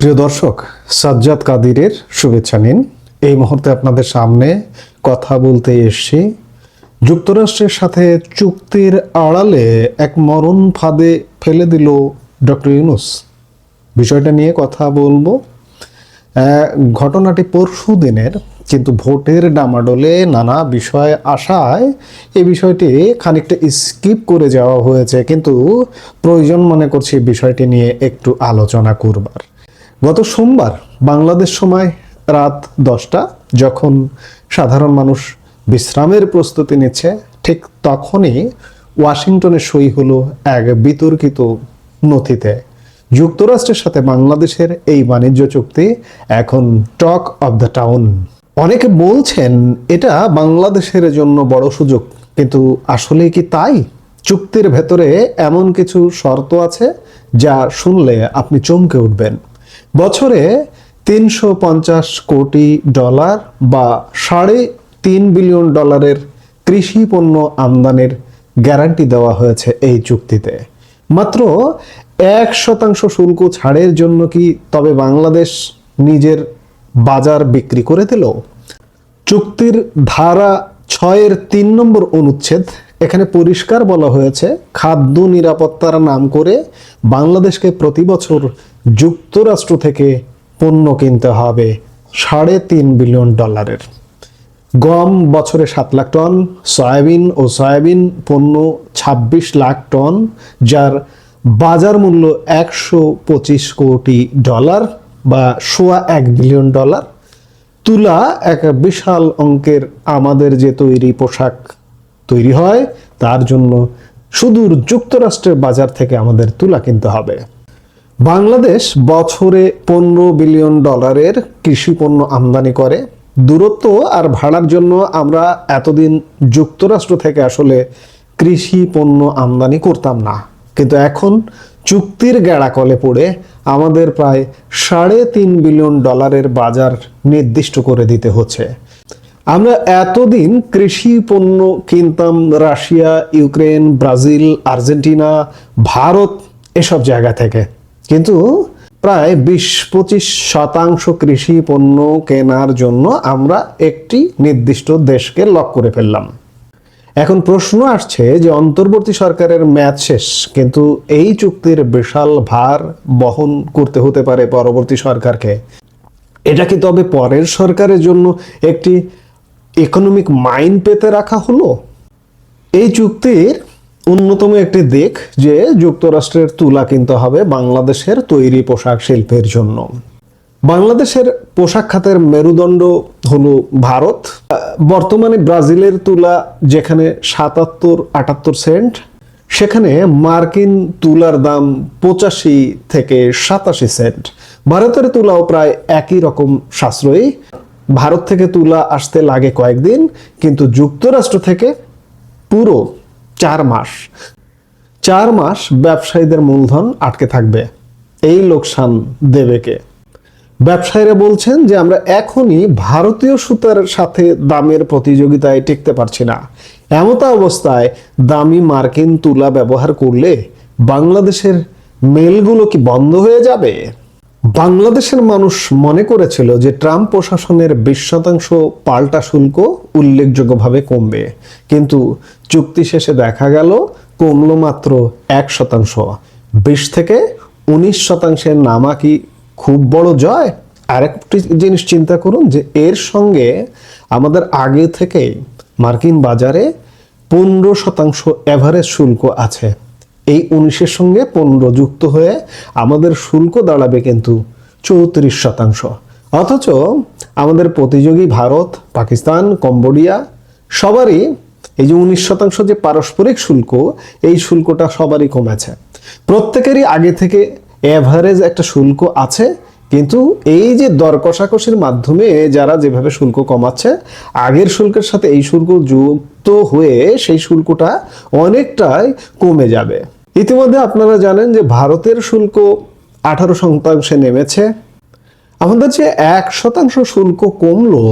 প্রিয় দর্শক, সাজ্জাদ কাদিরের শুভেচ্ছা নিন। এই মুহূর্তে আপনাদের সামনে কথা বলতে এসছি যুক্তরাষ্ট্রের সাথে চুক্তির আড়ালে এক মরণ ফাঁদে ফেলে দিল ডক্টর ইউনুস। বিষয়টা নিয়ে কথা বলব। ঘটনাটি পরশু দিনের, কিন্তু ভোটের ডামাডোলে নানা বিষয় আসায় এই বিষয়টি খানিকটা স্কিপ করে যাওয়া হয়েছে, কিন্তু প্রয়োজন মনে করছি বিষয়টি নিয়ে একটু আলোচনা করবার। গত সোমবার বাংলাদেশ সময় রাত দশটা, যখন সাধারণ মানুষ বিশ্রামের প্রস্তুতি নিচ্ছে, ঠিক তখনই ওয়াশিংটনে সই হলো এক বিতর্কিত নথিতে। যুক্তরাষ্ট্রের সাথে বাংলাদেশের এই বাণিজ্য চুক্তি এখন টক অব দ্য টাউন। অনেকে বলছেন, এটা বাংলাদেশের জন্য বড় সুযোগ, কিন্তু আসলে কি তাই? চুক্তির ভেতরে এমন কিছু শর্ত আছে, যা শুনলে আপনি চমকে উঠবেন। বছরে তিনশো পঞ্চাশ কোটি ডলার বা সাড়ে তিন বিলিয়ন ডলারের কৃষি পণ্য আমদানির গ্যারান্টি দেওয়া হয়েছে এই চুক্তিতে। মাত্র এক শতাংশ শুল্ক ছাড়ের জন্য কি তবে বাংলাদেশ নিজের বাজার বিক্রি করে দিল? চুক্তির ধারা ছয়ের তিন নম্বর অনুচ্ছেদ, এখানে পরিষ্কার বলা হয়েছে, খাদ্য নিরাপত্তার নাম করে বাংলাদেশকে প্রতি বছর যুক্তরাষ্ট্র থেকে পণ্য কিনতে হবে সাড়ে তিন বিলিয়ন ডলারের। গম বছরে সাত লাখ টন, সয়াবিন ও সয়াবিন পণ্য ২৬ লাখ টন, যার বাজার মূল্য একশো পঁচিশ কোটি ডলার বা সোয়া এক বিলিয়ন ডলার। তুলা এক বিশাল অঙ্কের আমাদের যে তৈরি পোশাক তৈরি হয়, তার জন্য সুদূর যুক্তরাষ্ট্রের বাজার থেকে আমাদের তুলা কিনতে হবে। বাংলাদেশ বছরে পনেরো বিলিয়ন ডলারের কৃষি পণ্য আমদানি করে। দূরত্ব আর ভাড়ার জন্য আমরা এতদিন যুক্তরাষ্ট্র থেকে আসলে কৃষি পণ্য আমদানি করতাম না। কিন্তু এখন চুক্তির গেড়াকলে পড়ে আমাদের প্রায় সাড়ে তিন বিলিয়ন ডলারের বাজার নির্দিষ্ট করে দিতে হচ্ছে। আমরা এতদিন কৃষি পণ্য কিনতাম, Russia, Ukraine, Brazil, Argentina, Bharat, এসব জায়গা থেকে। কিন্তু প্রায় বিশ পঁচিশ শতাংশ কৃষি পণ্য কেনার জন্য আমরা একটি নির্দিষ্ট দেশকে লক করে ফেললাম। এখন প্রশ্ন আসছে যে অন্তর্বর্তী সরকারের ম্যাচ শেষ, কিন্তু এই চুক্তির বিশাল ভার বহন করতে হতে পারে পরবর্তী সরকারকে। এটা কি তবে পরের সরকারের জন্য একটি ইকোনমিক মাইন পেতে রাখা হলো? এই চুক্তির অন্যতম একটি দিক যে যুক্তরাষ্ট্রের তুলা কিনতে হবে বাংলাদেশের তৈরি পোশাক শিল্পের জন্য। বাংলাদেশের পোশাক খাতের মেরুদণ্ড হলো ভারত। বর্তমানে ব্রাজিলের তুলা যেখানে সাতাত্তর, আটাত্তর সেন্ট, সেখানে মার্কিন তুলার দাম পঁচাশি থেকে সাতাশি সেন্ট। ভারতের তুলাও প্রায় একই রকম সাশ্রয়ী। ভারত থেকে তুলা আসতে লাগে কয়েকদিন, কিন্তু যুক্তরাষ্ট্র থেকে পুরো চার মাস। চার মাস ব্যবসায়ীদের মূলধন আটকে থাকবে। এই লোকসান দেবে কে? ব্যবসায়ীরা বলছেন যে আমরা এখনই ভারতীয় সুতার সাথে দামের প্রতিযোগিতায় টিকতে পারছি না। এমতা অবস্থায় দামি মার্কিন তুলা ব্যবহার করলে বাংলাদেশের মেলগুলো কি বন্ধ হয়ে যাবে? বাংলাদেশের মানুষ মনে করেছিল যে ট্রাম্প প্রশাসনের বিশ শতাংশ পাল্টা শুল্ক উল্লেখযোগ্যভাবে কমবে। কিন্তু চুক্তি শেষে দেখা গেল, কমলো মাত্র এক শতাংশ। বিশ থেকে উনিশ শতাংশের নামা কি খুব বড় জয়? আরেকটি জিনিস চিন্তা করুন যে এর সঙ্গে আমাদের আগে থেকে মার্কিন বাজারে পনেরো শতাংশ এভারেজ শুল্ক আছে। এই উনিশের সঙ্গে পনেরো যুক্ত হয়ে আমাদের শুল্ক দাঁড়াবে কিন্তু চৌত্রিশ শতাংশ। অথচ আমাদের প্রতিযোগী ভারত, পাকিস্তান, কম্বোডিয়া সবারই এই যে উনিশ শতাংশ যে পারস্পরিক শুল্ক, এই শুল্কটা সবারই কমেছে। প্রত্যেকেরই আগে থেকে এভারেজ একটা শুল্ক আছে, কিন্তু এই যে দর কষাকষির মাধ্যমে যারা যেভাবে শুল্ক কমাচ্ছে, আগের শুল্কের সাথে এই শুল্ক যুক্ত হয়ে সেই শুল্কটা অনেকটাই কমে যাবে। ইতিমধ্যে আপনারা জানেন যে ভারতের শুল্ক আঠারো শতাংশে নেমেছে। আমাদের যে এক শতাংশ শুল্ক কমলো,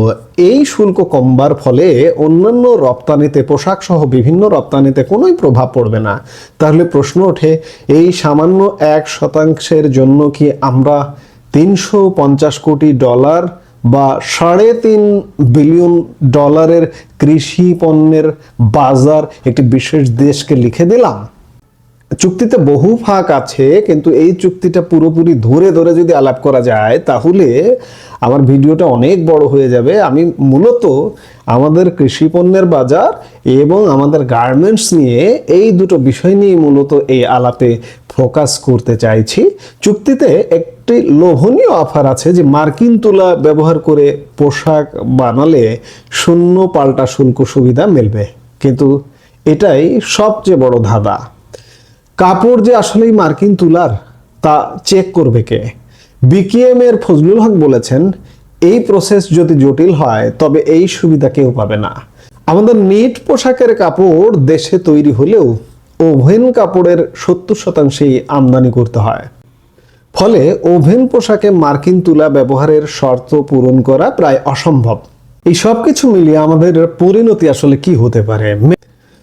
এই শুল্ক কমবার ফলে অন্যান্য রপ্তানিতে পোশাক সহ বিভিন্ন রপ্তানিতে কোনোই প্রভাব পড়বে না। তাহলে প্রশ্ন ওঠে, এই সামান্য এক শতাংশের জন্য কি আমরা তিনশো পঞ্চাশ কোটি ডলার বা সাড়ে তিন বিলিয়ন ডলারের কৃষি পণ্যের বাজার একটি বিশেষ দেশকে লিখে দিলাম? চুক্তিতে বহু ফাঁক আছে, কিন্তু এই চুক্তিটা পুরোপুরি ধরে ধরে যদি আলাপ করা যায়, তাহলে আমার ভিডিওটা অনেক বড় হয়ে যাবে। আমি মূলত আমাদের কৃষি পণ্যের বাজার এবং আমাদের গার্মেন্টস নিয়ে এই দুটো বিষয় নিয়ে মূলত এই আলাপে ফোকাস করতে চাইছি। চুক্তিতে একটি লোভনীয় অফার আছে যে মার্কিন তুলা ব্যবহার করে পোশাক বানালে শূন্য পাল্টা শুল্ক সুবিধা মিলবে। কিন্তু এটাই সবচেয়ে বড় ধাঁধা। কাপড় যে আসলেই মার্কিন তুলার, তা চেক করবে কে? বিকিএম এর ফজলুল হক বলেছেন, এই প্রসেস যদি জটিল হয়, তবে এই সুবিধা কেউ পাবে না। আমাদের নিট পোশাকের কাপড় দেশে তৈরি হলেও ওভেন কাপড়ের সত্তর শতাংশেই আমদানি করতে হয়। ফলে ওভেন পোশাকে মার্কিন তুলা ব্যবহারের শর্ত পূরণ করা প্রায় অসম্ভব। এই সব কিছু মিলিয়ে আমাদের পরিণতি আসলে কি হতে পারে?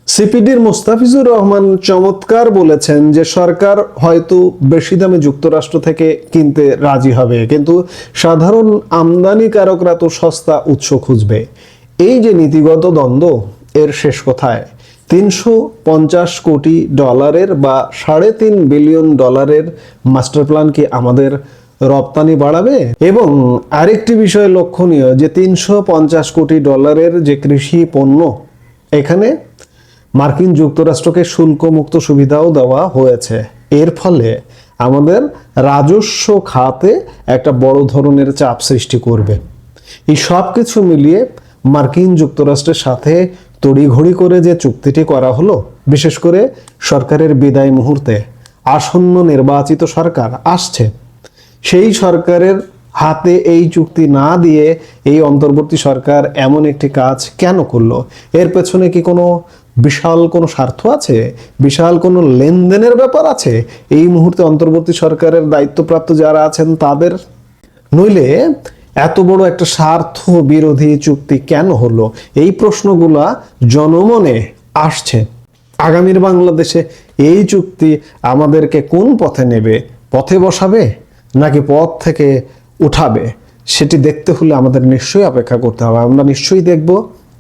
সিপিডির মুস্তাফিজুর রহমান চমৎকার বলেছেন যে সরকার হয়তো বেশি দামে যুক্তরাষ্ট্র থেকে কিনতে রাজি হবে, কিন্তু সাধারণ আমদানিকারকরা তো সস্তা উৎস খুঁজবে। এই যে নীতিগত দ্বন্দ্ব, এর শেষ কোথায়? তিনশো পঞ্চাশ কোটি ডলারের বা সাড়ে তিন বিলিয়ন ডলারের মাস্টার প্ল্যান কি আমাদের রপ্তানি বাড়াবে? এবং আরেকটি বিষয় লক্ষণীয় যে তিনশো পঞ্চাশ কোটি ডলারের যে কৃষি পণ্য, এখানে মার্কিন যুক্তরাষ্ট্রকে শুল্কমুক্ত সুবিধাও দেওয়া হয়েছে। এর ফলে আমাদের রাজস্ব খাতে একটা বড় ধরনের চাপ সৃষ্টি করবে। এই সব কিছু মিলিয়ে মার্কিন যুক্তরাষ্ট্রের সাথে তড়িঘড়ি করে যে চুক্তিটি করা হলো, বিশেষ করে সরকারের বিদায় মুহূর্তে আসন্ন নির্বাচিত সরকার আসছে। সেই সরকারের হাতে এই চুক্তি না দিয়ে এই অন্তর্বর্তী সরকার এমন একটি কাজ কেন করল? এর পেছনে কি কোনো বিশাল কোনো স্বার্থ আছে? বিশাল কোনো লেনদেনের ব্যাপার আছে? এই মুহূর্তে অন্তর্বর্তী সরকারের দায়িত্বপ্রাপ্ত যারা আছেন তাদের? নইলে এত বড় একটা স্বার্থ বিরোধী চুক্তি কেন হলো? এই প্রশ্নগুলা জনমনে আসছে। আগামীর বাংলাদেশে এই চুক্তি আমাদেরকে কোন পথে নেবে? পথে বসাবে নাকি পথ থেকে উঠাবে? সেটি দেখতে হলে আমাদের নিশ্চয়ই অপেক্ষা করতে হবে। আমরা নিশ্চয়ই দেখব